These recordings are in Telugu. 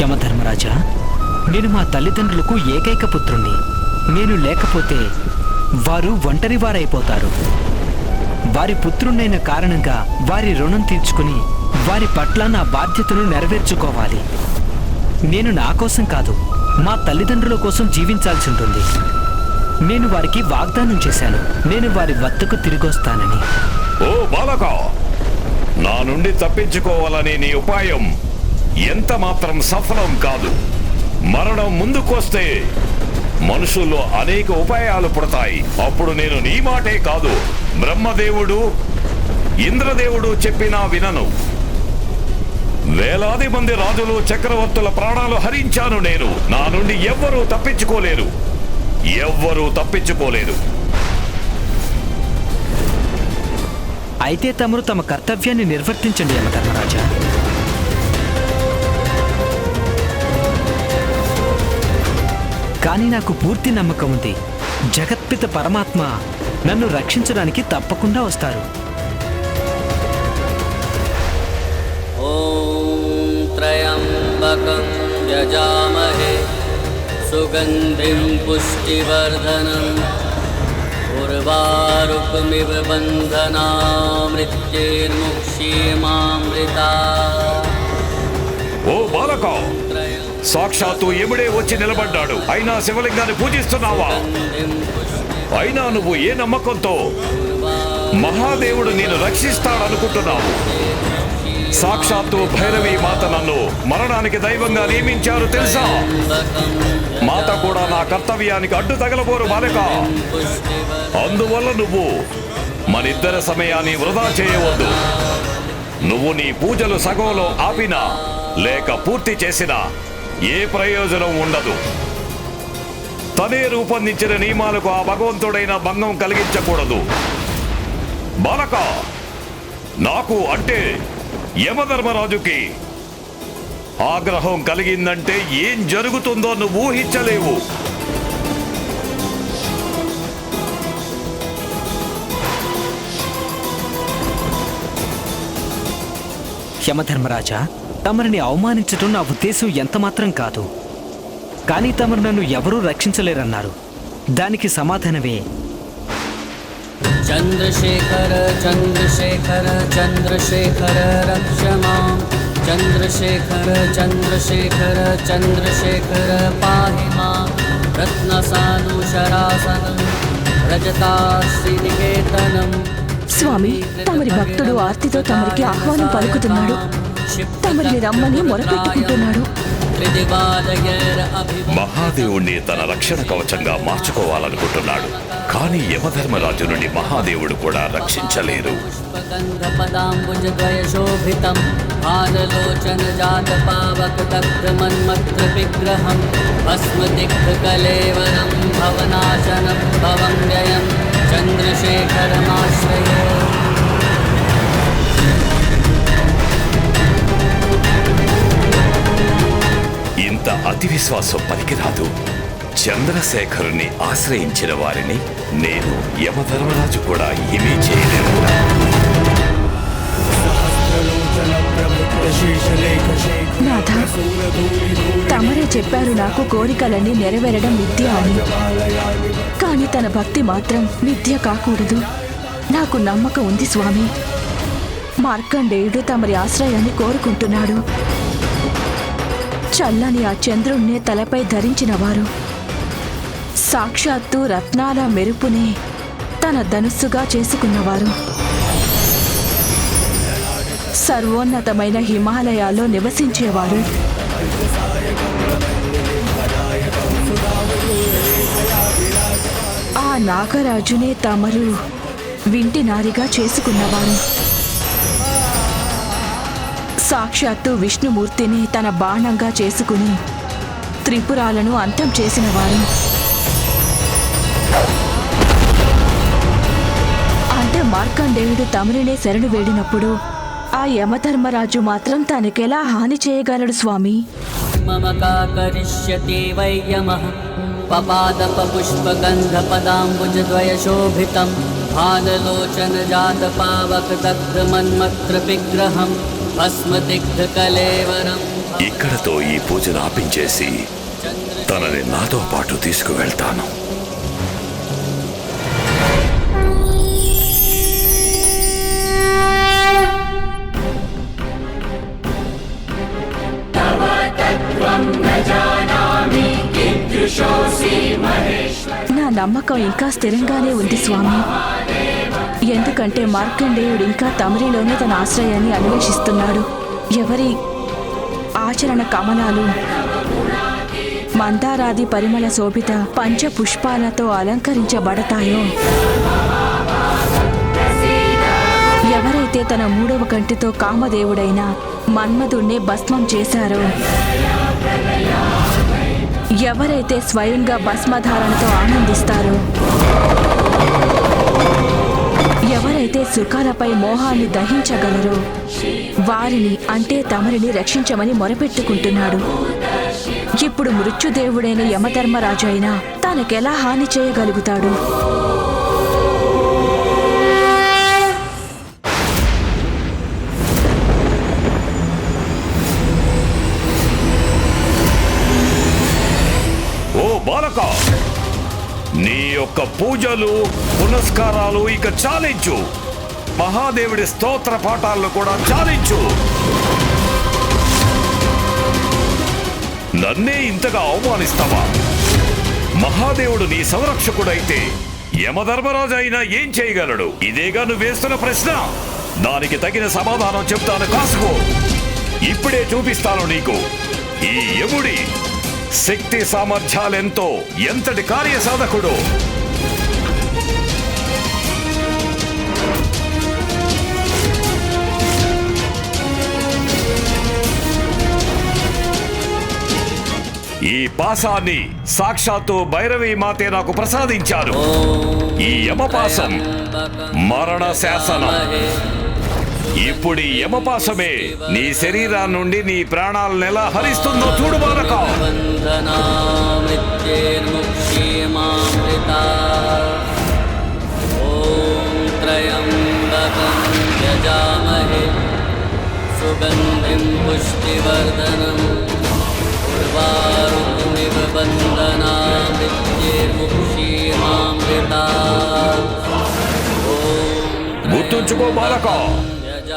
యమధర్మరాజా నేను మా తల్లిదండ్రులకు ఏకైక పుత్రుణ్ణి. నేను లేకపోతే వారు ఒంటరి వారైపోతారు. వారి పుత్రుణ్ణైన కారణంగా వారి రుణం తీర్చుకుని వారి పట్ల నా బాధ్యతను నెరవేర్చుకోవాలి. నేను నా కోసం కాదు మా తల్లిదండ్రుల కోసం జీవించాల్సి ఉంటుంది. నేను వారికి వాగ్దానం చేశాను నేను వారి వద్దకు తిరిగొస్తానని ఓ బాలక నా నుండి తప్పించుకోవాలని నీ ఉపాయం ఎంత మాత్రం సఫలం కాదు. మరణం ముందుకొస్తే మనుషుల్లో అనేక ఉపాయాలు పుడతాయి. అప్పుడు నేను నీ మాటే కాదు బ్రహ్మదేవుడు ఇంద్రదేవుడు చెప్పినా వినను. వేలాది మంది రాజులు చక్రవర్తుల ప్రాణాలు హరించాను నేను. నా నుండి ఎవ్వరూ తప్పించుకోలేరు. ఎవ్వరూ తప్పించుకోలేరు అయితే తమరు తమ కర్తవ్యాన్ని నిర్వర్తించండి యమధర్మరాజా కానీ నాకు పూర్తి నమ్మకం ఉంది జగత్పిత పరమాత్మ నన్ను రక్షించడానికి తప్పకుండా వస్తారు ॐ त्र्यम्बकं यजामहे सुगन्धिं पुष्टिवर्धनम् उर्वारुकमिव बन्धनामृत्येर्मुक्षीमामृता ఓ బాలక त्रयं సాక్షాత్తు ఎముడే వచ్చి నిలబడ్డాడు. అయినా శివలింగాన్ని పూజిస్తున్నావా? అయినా నువ్వు ఏ నమ్మకంతో మహాదేవుడు నేను రక్షిస్తాడనుకుంటున్నావు? సాక్షాత్తు భైరవి మాత నన్ను మరణానికి దైవంగా నియమించారు తెలుసా? మాత కూడా నా కర్తవ్యానికి అడ్డు తగలబోరు బాలక. అందువల్ల నువ్వు మనిద్దరి సమయాన్ని వృధా చేయవద్దు. నువ్వు నీ పూజలు సగంలో ఆపినా లేక పూర్తి చేసినా ఏ ప్రయోజనం ఉండదు. తనే రూపొందించిన నియమాలకు ఆ భగవంతుడైన భంగం కలిగించకూడదు. బాలక నాకు అంటే యమధర్మరాజుకి ఆగ్రహం కలిగిందంటే ఏం జరుగుతుందో నువ్వు ఊహించలేవు. యమధర్మరాజా తమరిని అవమానించటం నా ఉద్దేశం ఎంతమాత్రం కాదు. కానీ తమరు నన్ను ఎవరూ రక్షించలేరన్నారు. దానికి సమాధానమే. చంద్రశేఖర చంద్రశేఖర చంద్రశేఖర రక్షమా. చంద్రశేఖర చంద్రశేఖర చంద్రశేఖర పాహిమా. రత్నసాను శరాసనం రజతాశ్రీనికేతనం. స్వామి తమరి భక్తుడు ఆర్తితో తమరికి ఆహ్వానం పలుకుతున్నాడు. తమరిని రమ్మని మొరపెట్టుకుంటున్నాడు. మహాదేవుణ్ణి తన రక్షణ కవచంగా మార్చుకోవాలనుకుంటున్నాడు. కానీ యమధర్మరాజు నుండి మహాదేవుడు కూడా రక్షించలేరు. ఆనలోచన భవనాశనం భవం వ్యయం అతి విశ్వాసం పనికిరాదు. చంద్రశేఖరుని ఆశ్రయించిన వారిని నేను యమధర్మరాజు కూడా ఏమీ చేయలేను. నాథ తమరే చెప్పారు నాకు కోరికలన్నీ నెరవేరడం విద్య అని. కానీ తన భక్తి మాత్రం విద్య కాకూడదు. నాకు నమ్మకం ఉంది స్వామి. మార్కండేయుడు తమరి ఆశ్రయాన్ని కోరుకుంటున్నాడు. చల్లని ఆ చంద్రుణ్ణే తలపై ధరించిన వారు. సాక్షాత్తు రత్నాల మెరుపునే తన ధనుస్సుగా చేసుకున్నవారు. సర్వోన్నతమైన హిమాలయాల్లో నివసించేవారు. ఆ నాగరాజునే తమరు వింటి నారిగా చేసుకున్నవారు. సాక్షాత్తు విష్ణుమూర్తిని తన బాణంగా చేసుకుని త్రిపురాలను అంతం చేసినవారు అంటే మార్కండేయుడు తమిళనే శరణు వేడినప్పుడు ఆ యమధర్మరాజు మాత్రం తనకెలా హాని చేయగలడు స్వామి? మమకాకరిష్యతే వైయమః జాత పావక దగ్ధ మన్మత్ర విగ్రహం ఇక్కడతో ఈ పూజను ఆపించేసి తనని నాతో పాటు తీసుకువెళ్తాను. నా నమ్మకం ఇంకా స్థిరంగానే ఉంది స్వామి. ఎందుకంటే మార్కండేయుడు ఇంకా తమిళలోనే తన ఆశ్రయాన్ని అన్వేషిస్తున్నాడు. ఎవరి ఆచరణ కమలాలు మందారాది పరిమళ శోభిత పంచ పుష్పాలతో అలంకరించబడతాయో? ఎవరైతే తన మూడవ కంటితో కామదేవుడైన మన్మధుణ్ణి భస్మం చేశారో? ఎవరైతే స్వయంగా భస్మధారణతో ఆనందిస్తారో? ఎవరైతే సుఖాలపై మోహాన్ని దహించగలరో వారిని అంటే తమరిని రక్షించమని మొరపెట్టుకుంటున్నాడు. ఇప్పుడు మృత్యుదేవుడైన యమధర్మరాజు అయినా తనకెలా హాని చేయగలుగుతాడు? యొక్క పూజలు పునస్కారాలు ఇక చాలించు. మహాదేవుడి స్తోత్ర పాఠాలను కూడా చాలించు. నన్నే ఇంతగా అవమానిస్తావా మహాదేవుడు నీ సంరక్షకుడైతే యమధర్మరాజు అయినా ఏం చేయగలడు? ఇదేగా నువ్వు వేస్తున్న ప్రశ్న. దానికి తగిన సమాధానం చెప్తాను కాసుకో. ఇప్పుడే చూపిస్తాను నీకు. ఈ యముడి శక్తి సామర్థ్యాలెంతో ఎంతటి కార్యసాధకుడు? ఈ పాసాన్ని సాక్షాత్తు భైరవి మాతే నాకు ప్రసాదించారు. ఈ యమపాసం మరణ శాసనం. ఇప్పుడు యమపాసమే నీ శరీరం నుండి నీ ప్రాణాలను ఎలా హరిస్తుందో చూడు బాలక. సుగంధిం పుష్టివర్ధనం. ఉర్వారుమివ బంధనామృత్యేర్ముక్షీమామృతా ఓం గుర్తుంచుకో బాలక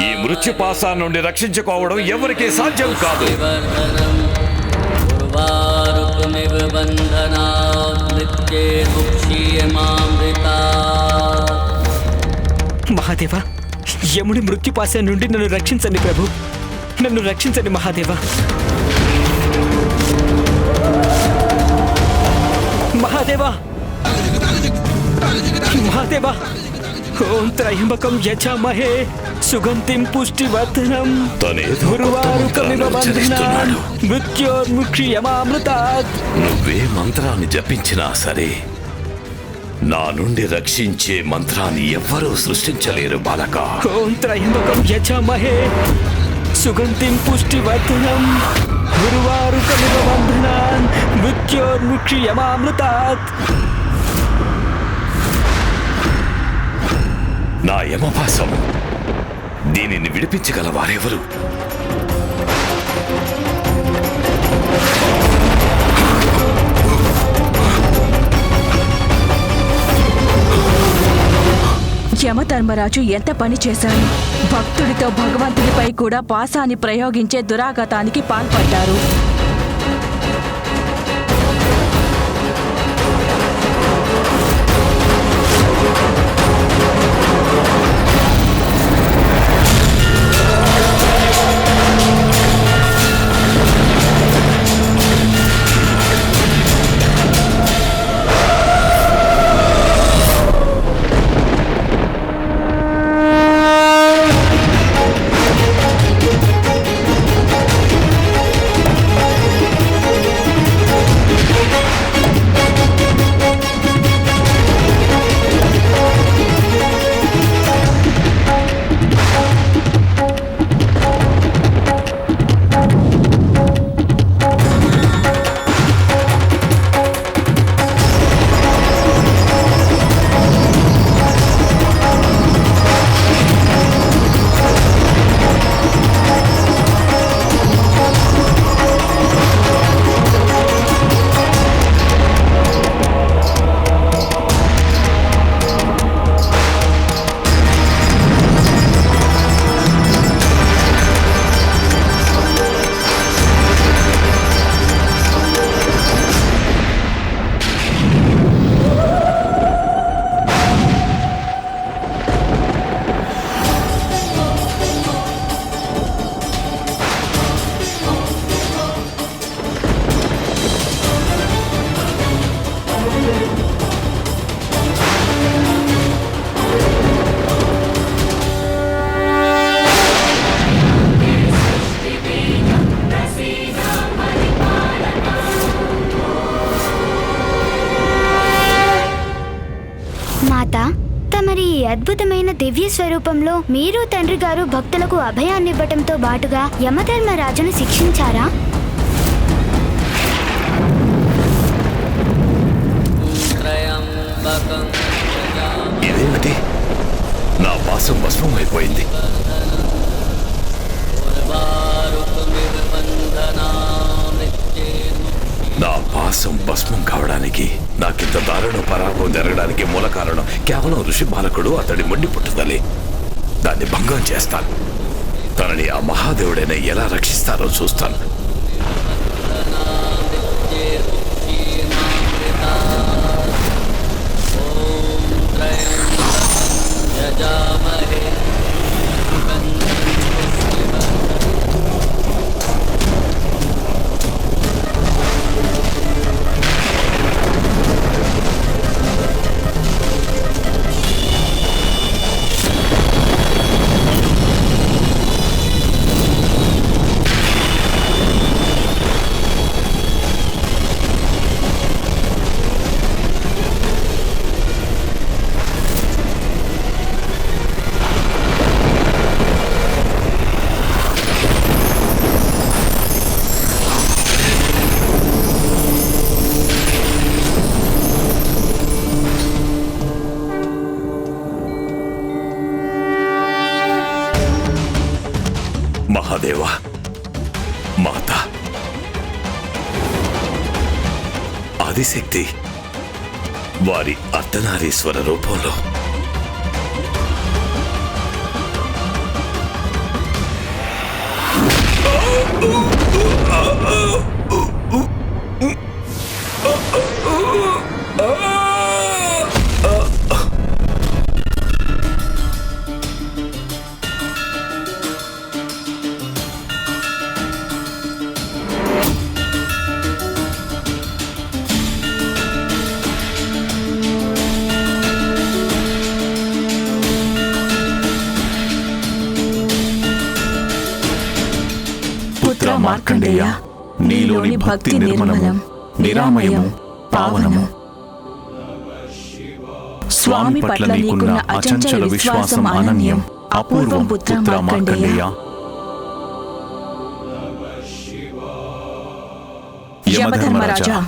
ఈ మృత్యు పాసా నుండి రక్షించుకోవడం ఎవరికీ సాధ్యం కాదు वर्धनम् उर्वारुकमिव बन्धनात् मृत्युर्मुक्षीयमामृता మహాదేవా యముడి మృత్యుపాశ నుండి నన్ను రక్షించండి ప్రభు నన్ను రక్షించండి మహాదేవా మహాదేవా మహాదేవా ఓం త్రయంబకం యచామహే సుగంధిం పుష్టివర్ధనం. మృత్యోర్ముక్షియమామృతాత్ నువ్వే మంత్రాన్ని జపించినా సరే నా నుండి రక్షించే మంత్రాన్ని ఎవ్వరూ సృష్టించలేరు బాలక. ఓం త్రయంబకం యచామహే సుగంధిం పుష్టివర్ధనం. గురువారుకమివ బంధనాన్ మృత్యోర్ముక్షియమామృతాత్ నా యమపాసం దీనిని విడిపించగల వారెవరు యమధర్మరాజు ఎంత పని చేశారు భక్తుడితో భగవంతుడిపై కూడా పాసాన్ని ప్రయోగించే దురాగతానికి పాల్పడ్డారు. అద్భుతమైన దివ్య స్వరూపంలో మీరు తండ్రి గారు భక్తులకు అభయాన్నివ్వటంతో బాటుగా యమధర్మరాజును శిక్షించారా? ఇదేమిటి? నా వాసం భస్మం అయిపోయింది. నా వాసం భస్మం కావడానికి నాకింత దారుణ పరాభవం జరగడానికి మూల కారణం కేవలం ఋషి బాలకుడు అతడి మొండి పుట్టుదలే. దాన్ని భంగం చేస్తాను. తనని ఆ మహాదేవుడైన ఎలా రక్షిస్తారో చూస్తాను. Yeah. అర్ధనారీశ్వర రూపంలో. భక్తి నిర్మలం నిరామయము పావనము. స్వామి పట్ల నీకున్న అచంచల విశ్వాసం అనన్యం అపూర్వం పుత్ర మార్కండేయ యమధర్మరాజా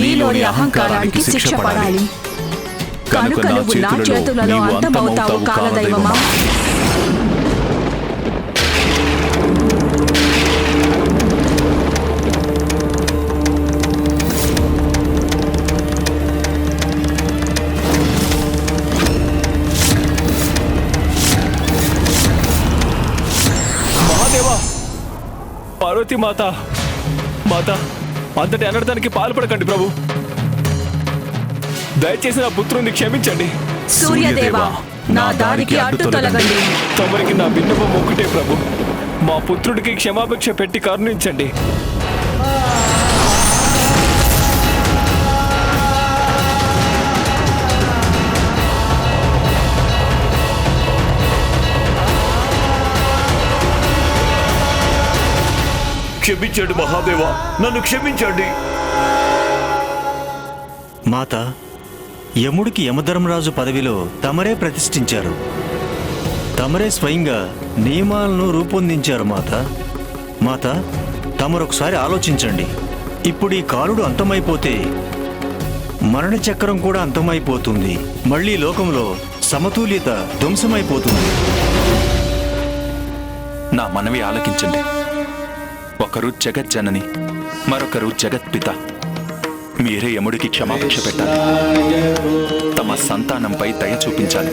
నీలోని అహంకారానికి శిక్ష పడాలి. కనుక నా చేతులలో అంతమవుతావు కాలదైవమా? పార్వతి మాత. మాత అంతటి అనర్థానికి పాల్పడకండి ప్రభు. దయచేసి నా పుత్రుని క్షమించండి. సూర్యదేవ నా దారికి అడ్డు తొలగండి. తమరికి నా విన్నపం ఒకటే ప్రభు. మా పుత్రుడికి క్షమాభిక్ష పెట్టి కరుణించండి. క్షమించండి మహాదేవ. నన్ను క్షమించండి. మాత యముడికి యమధర్మరాజు పదవిలో తమరే ప్రతిష్ఠించారు. తమరే స్వయంగా నియమాలను రూపొందించారు మాత. మాత తమరొకసారి ఆలోచించండి. ఇప్పుడు ఈ కాలుడు అంతమైపోతే మరణ చక్రం కూడా అంతమైపోతుంది. మళ్ళీ లోకంలో సమతుల్యత ధ్వంసమైపోతుంది. నా మనవి ఆలకించండి. ఒకరు జగజ్జనని మరొకరు జగత్పిత. మీరే యముడికి క్షమాభిక్ష పెట్టాలి. తమ సంతానంపై దయ చూపించాలి.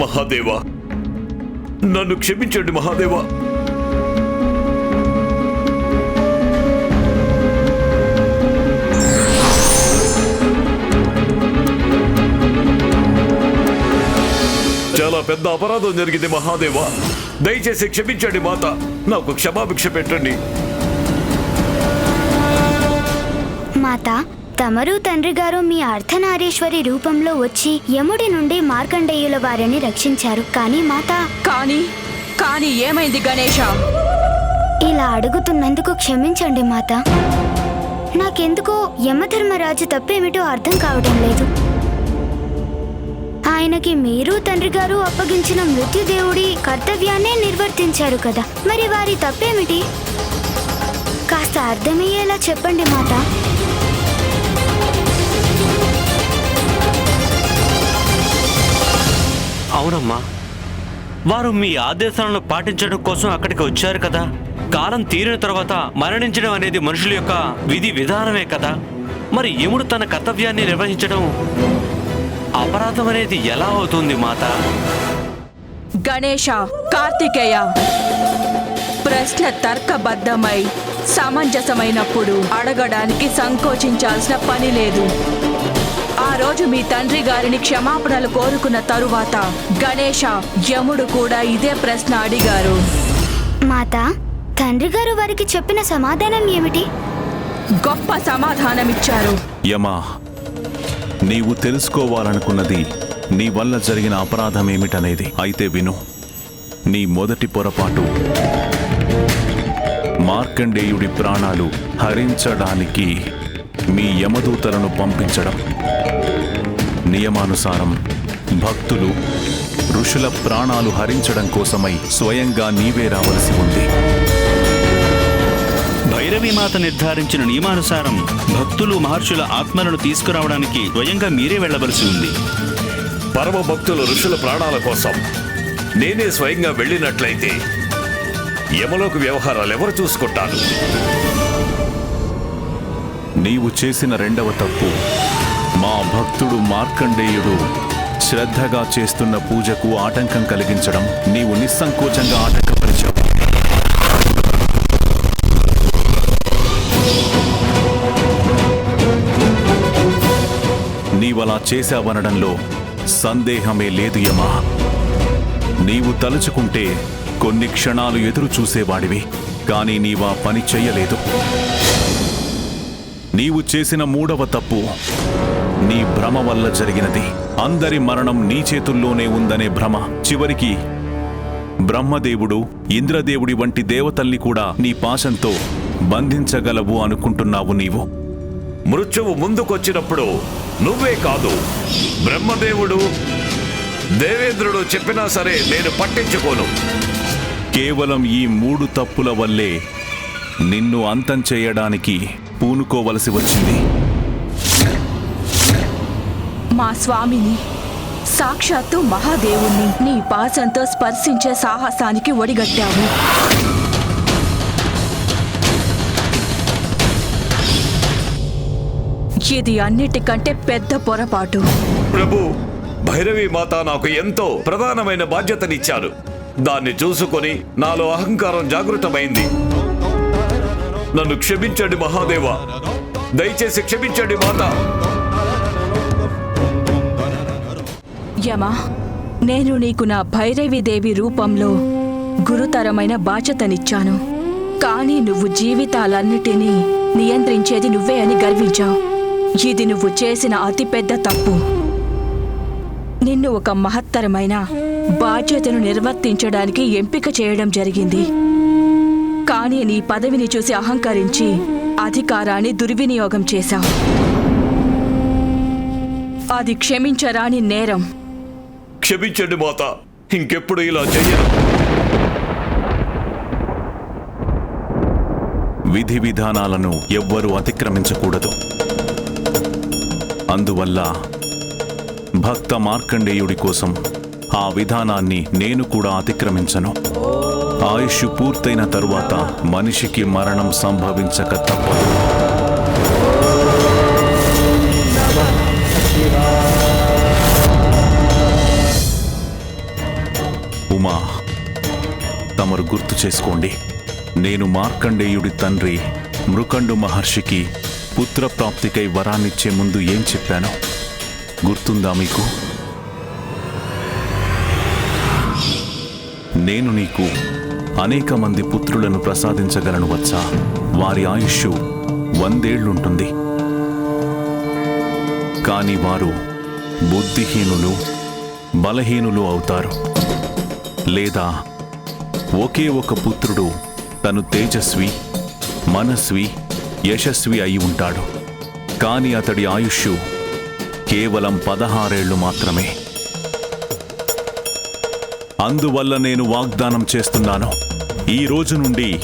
మహాదేవా నన్ను క్షమించండి మహాదేవా. పెద్ద అపరాధం జరిగింది మహాదేవ. దయచేసి క్షమించండి మాత. నాకు క్షమాభిక్ష పెట్టండి. మాత తమరు తండ్రి గారు మీ అర్ధనారీశ్వరి రూపంలో వచ్చి యముడి నుండి మార్కండేయుల వారిని రక్షించారు. కానీ మాత కానీ కానీ ఏమైంది గణేష? ఇలా అడుగుతున్నందుకు క్షమించండి మాత. నాకెందుకో యమధర్మరాజు తప్పేమిటో అర్థం కావడం లేదు. ఆయనకి మీరు తండ్రి గారు అప్పగించిన మృత్యుదేవుడి కర్తవ్యాన్నే నిర్వర్తించారు కదా. మరి వారి తప్పేమిటి? కాస్త అర్థమయ్యేలా చెప్పండి మాత. అవునమ్మా. వారు మీ ఆదేశాలను పాటించడం కోసం అక్కడికి వచ్చారు కదా. కాలం తీరిన తర్వాత మరణించడం అనేది మనుషుల యొక్క విధి విధానమే కదా. మరి యముడు తన కర్తవ్యాన్ని నిర్వహించడం అపరాధం అనేది ఎలా అవుతుంది మాత? గణేష కార్తికేయ ప్రశ్న తర్కబద్ధమై సమంజసమైనప్పుడు అడగడానికి సంకోచించాల్సిన పని లేదు. ఆ రోజు మీ తండ్రి గారిని క్షమాపణలు కోరుకున్న తరువాత గణేష యముడు కూడా ఇదే ప్రశ్న అడిగారు. మాత తండ్రి గారు వారికి చెప్పిన సమాధానం ఏమిటి? గొప్ప సమాధానమిచ్చారు. యమా నీవు తెలుసుకోవాలనుకున్నది నీ వల్ల జరిగిన అపరాధం ఏమిటనేది అయితే విను నీ మొదటి పొరపాటు మార్కండేయుడి ప్రాణాలు హరించడానికి మీ యమదూతలను పంపించడం. నియమానుసారం భక్తులు ఋషుల ప్రాణాలు హరించడం కోసమై స్వయంగా నీవే రావలసి ఉంది. భైరవి మాత నిర్ధారించిన నియమానుసారం భక్తులు మహర్షుల ఆత్మలను తీసుకురావడానికి స్వయంగా మీరే వెళ్ళవలసి ఉంది. పరమ భక్తులు ఋషుల ప్రాణాల కోసం నేనే స్వయంగా వెళ్ళినట్లయితే యమలోక వ్యవహారాలు ఎవరు చూసుకుంటారు? నీవు చేసిన రెండవ తప్పు. మా భక్తుడు మార్కండేయుడు శ్రద్ధగా చేస్తున్న పూజకు ఆటంకం కలిగించడం నీవు నిస్సంకోచంగా ఆటంకపరిచావు. నీవలా చేశావనడంలో సందేహమే లేదు యమా. నీవు తలుచుకుంటే కొన్ని క్షణాలు ఎదురు చూసేవాడివి కానీ నీవా పని చెయ్యలేదు. నీవు చేసిన మూడవ తప్పు నీ భ్రమ వల్ల జరిగినది. అందరి మరణం నీ చేతుల్లోనే ఉందనే భ్రమ. చివరికి బ్రహ్మదేవుడు ఇంద్రదేవుడి వంటి దేవతల్ని కూడా నీ పాశంతో బంధించగలవు అనుకుంటున్నావు నీవు. మృత్యువు ముందుకొచ్చినప్పుడు నువ్వే కాదు బ్రహ్మదేవుడు దేవేంద్రుడు చెప్పినా సరే నేను పట్టించుకోను. కేవలం ఈ మూడు తప్పుల వల్లే నిన్ను అంతం చేయడానికి పూనుకోవలసి వచ్చింది. మా స్వామిని సాక్షాత్తు మహాదేవుణ్ణి నీ పాసంతో స్పర్శించే సాహసానికి ఒడిగట్టావు. ఇది అన్నిటికంటే పెద్ద పొరపాటు. ప్రభు భైరవి మాత నాకు ఎంతో ప్రధానమైన బాధ్యతనిచ్చారు. దాన్ని చూసుకొని నాలో అహంకారం జాగృతమైంది. నన్ను క్షమించండి మహాదేవ. దయచేసి క్షమించండి మాత. యమా నేను నీకు నా భైరవిదేవి రూపంలో గురుతరమైన బాధ్యతనిచ్చాను. కానీ నువ్వు జీవితాలన్నిటినీ నియంత్రించేది నువ్వే అని గర్వించావు. ఇది నువ్వు చేసిన అతిపెద్ద తప్పు. నిన్ను ఒక మహత్తరమైన బాధ్యతను నిర్వర్తించడానికి ఎంపిక చేయడం జరిగింది. కానీ నీ పదవిని చూసి అహంకరించి అధికారాన్ని దుర్వినియోగం చేశావు. అది క్షమించరాని నేరం. క్షమించండి మాత ఇంకెప్పుడు ఇలా చెయ్యను విధి విధానాలను ఎవ్వరూ అతిక్రమించకూడదు. అందువల్ల భక్త మార్కండేయుడి కోసం ఆ విధానాన్ని నేను కూడా అతిక్రమించను. ఆయుష్ పూర్తయిన తరువాత మనిషికి మరణం సంభవించక తప్పదు. ఉమా తమరు గుర్తు చేసుకోండి. నేను మార్కండేయుడి తండ్రి మృకండు మహర్షికి పుత్రప్రాప్తికై వరాన్నిచ్చే ముందు ఏం చెప్పానో గుర్తుందా మీకు? నేను నీకు అనేక మంది పుత్రులను ప్రసాదించగలను వచ్చా వారి ఆయుష్ వందేళ్ళుంటుంది కాని వారు బుద్ధిహీనులు బలహీనులు అవుతారు. లేదా ఒకే ఒక పుత్రుడు తను తేజస్వి మనస్వి యశస్వి అయి ఉంటాడు. కాని అతడి ఆయుష్ కేవలం పదహారేళ్ళు మాత్రమే. అందువల్ల నేను వాగ్దానం చేస్తున్నాను. ఈ రోజు నుండి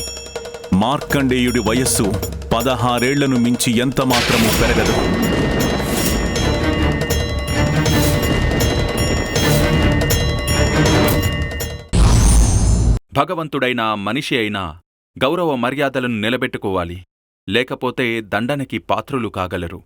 మార్కండేయుడి వయస్సు పదహారేళ్ళను మించి ఎంత మాత్రము పెరగదు. భగవంతుడైన మనిషి అయినా గౌరవ మర్యాదలను నిలబెట్టుకోవాలి. లేకపోతే దండనకి పాత్రులు కాగలరు.